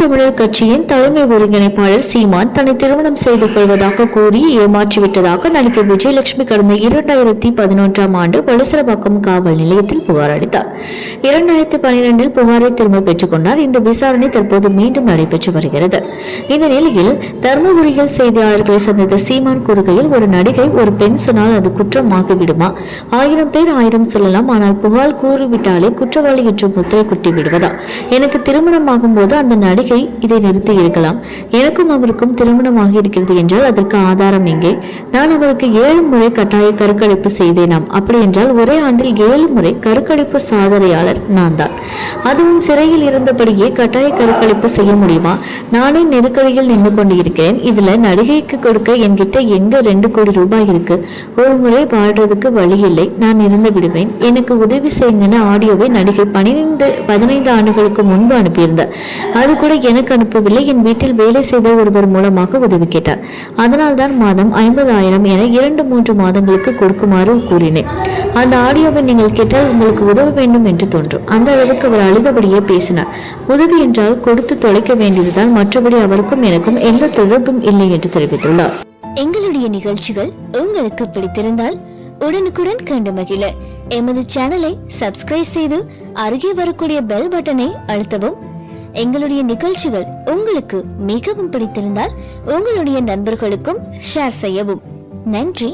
தமிழர் கட்சியின் தலைமை ஒருங்கிணைப்பாளர் சீமான் தன்னை திருமணம் செய்து கொள்வதாக கூறி ஏமாற்றிவிட்டதாக நடிகை விஜயலட்சுமி கடந்த இரண்டாயிரத்தி பதினொன்றாம் ஆண்டு வலசரபாக்கம் காவல் நிலையத்தில் புகார் அளித்தார். இரண்டாயிரத்தி பனிரெண்டில் புகாரை திரும்ப பெற்றுக் கொண்டார் இந்த விசாரணை தற்போது மீண்டும் நடைபெற்று வருகிறது. இந்த நிலையில் தருமபுரியில் செய்தியாளர்களை சந்தித்த சீமான் கூறுகையில் ஒரு நடிகை ஒரு பெண் சொன்னால் அது குற்றமாகி விடுமா ஆயிரம் பேர் ஆயிரம் சொல்லலாம். ஆனால் புகார் கூறிவிட்டாலே குற்றவாளி என்று முத்திரை குட்டி விடுவதா எனக்கு திருமணமாகும் போது அந்த நடிகை இதை நிறுத்தி இருக்கலாம். எனக்கும் அவருக்கும் திருமணமாகி இருக்கிறது என்றால் அதற்கு ஆதாரம் எங்கே? நான் அவருக்கு ஏழு முறை கட்டாய கருக்கலைப்பு செய்தேனாம். அப்படி என்றால் ஒரே ஆண்டில் ஏழு முறை கருக்கலைப்பு சாதனையாளர் நான் தான் அதுவும் சிறையில் இருந்தபடியே கட்டாய கருக்கலைப்பு செய்ய முடியுமா? நானே நெருக்கடியில் நின்று கொண்டு இருக்கிறேன் இதுல நடிகைக்கு கொடுக்க என்கிட்ட எங்க ரெண்டு கோடி ரூபாய் இருக்கு? ஒரு முறை வாழ்றதுக்கு வழி இல்லை. நான் இருந்து விடுவேன். எனக்கு உதவி செய்யுங்கன்னு ஆடியோவை நடிகை பனிரெண்டு பதினைந்து ஆண்டுகளுக்கு முன்பு அனுப்பியிருந்தார். அது கூட எனக்கு அனுப்பவில்லை. என் வீட்டில் வேலை செய்த ஒருவர் மூலமாக உதவி கேட்டார். அதனால்தான் மாதம் ஐம்பதாயிரம் என இரண்டு மூன்று மாதங்களுக்கு கொடுக்குமாறு கூறினேன். அந்த ஆடியோவை நீங்கள் கேட்டால் உங்களுக்கு உதவ வேண்டும் என்று தோன்றும் அந்த அளவுக்கு அவர் அழுதபடியே பேசினார். உதவி என்றால் கொடுத்து தொலைக்க வேண்டியதுதான் மற்றபடி அவருக்கும் எனக்கும் எந்த தொடர்பும் இல்லை என்று தெரிவித்துள்ளார். எங்களுடைய நிகழ்ச்சிகள் உங்களுக்கு பிடித்திருந்தால் உடனுக்குடன் கண்டு மகிழ. எமது சேனலை சப்ஸ்கிரைப் செய்து அருகே வரக்கூடிய பெல் பட்டனை அழுத்தவும். எங்களுடைய நிகழ்ச்சிகள் உங்களுக்கு மிகவும் பிடித்திருந்தால் உங்களுடைய நண்பர்களுக்கும் ஷேர் செய்யவும். நன்றி.